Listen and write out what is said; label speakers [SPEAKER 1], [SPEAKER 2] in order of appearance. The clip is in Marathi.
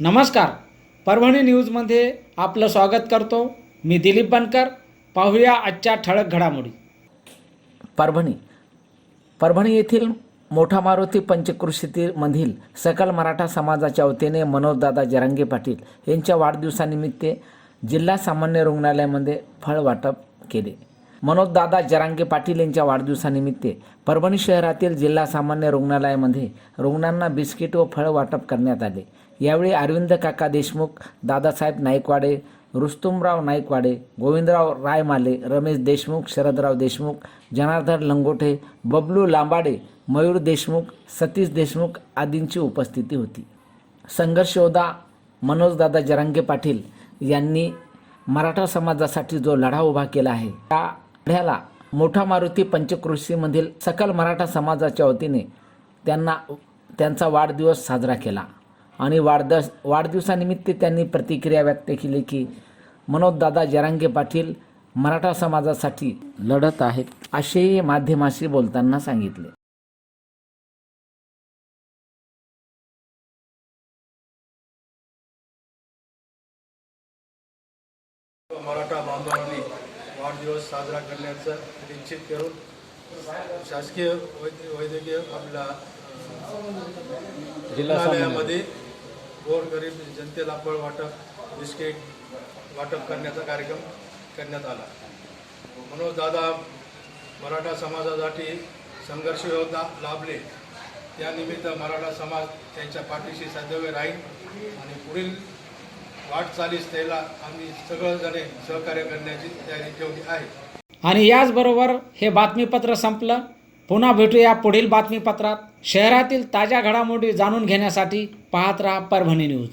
[SPEAKER 1] नमस्कार. परभणी न्यूजमध्ये आपलं स्वागत करतो. मी दिलीप बनकर. पाहूया आजच्या ठळक घडामोडी.
[SPEAKER 2] परभणी. परभणी येथील मोठा मारुती पंचकृषीमधील सकल मराठा समाजाच्या वतीने मनोजदादा जरांगे पाटील यांच्या वाढदिवसानिमित्त जिल्हा सामान्य रुग्णालयामध्ये फळ वाटप केले. मनोजदादा जरांगे पाटील यांच्या वाढदिवसानिमित्त परभणी शहरातील जिल्हा सामान्य रुग्णालयामध्ये रुग्णांना बिस्किट व फळ वाटप करण्यात आले. यावेळी अरविंद काका देशमुख दादासाहेब नाईकवाडे रुस्तुमराव नाईकवाडे गोविंदराव रायमाले रमेश देशमुख शरदराव देशमुख जनार्दन लंगोटे बबलू लांबाडे मयूर देशमुख सतीश देशमुख आदींची उपस्थिती होती. संघर्षोदा मनोजदादा जरांगे पाटील यांनी मराठा समाजासाठी जो लढा उभा केला आहे त्या लढ्याला मोठा मारुती पंचकृषीमधील सकल मराठा समाजाच्या वतीने त्यांना त्यांचा वाढदिवस साजरा केला. आणि वाढदिवस वाढदिवसानिमित्त त्यांनी प्रतिक्रिया व्यक्त केली की मनोजदादा जरांगे पाटील मराठा समाजासाठी लढत आहेत असेही माध्यमाशी बोलताना सांगितले.
[SPEAKER 3] मराठा बांधवांनी वाढदिवस साजरा करण्याचं निश्चित करून शासकीय वैद्य वैद्यकीय आपल्या रुग्णालयामध्ये गोरगरीब जनतेला फळ वाटप बिस्किट वाटप करण्याचा कार्यक्रम करण्यात आला. मनोज दादा मराठा समाजासाठी संघर्ष योद्धा लाभले. त्यानिमित्त मराठा समाज त्यांच्या पाठीशी सदैव राहील आणि पुढील वाटचालीस त्याला आम्ही सगळंजणे सहकार्य करण्याची तयारी ठेवली आहे.
[SPEAKER 1] आणि याचबरोबर हे बातमीपत्र संपलं. पुन्हा भेटूया पुढील बातमीपत्रात. शहरातील ताज्या घडामोडी जाणून घेण्यासाठी पाहत राहा परभणी न्यूज.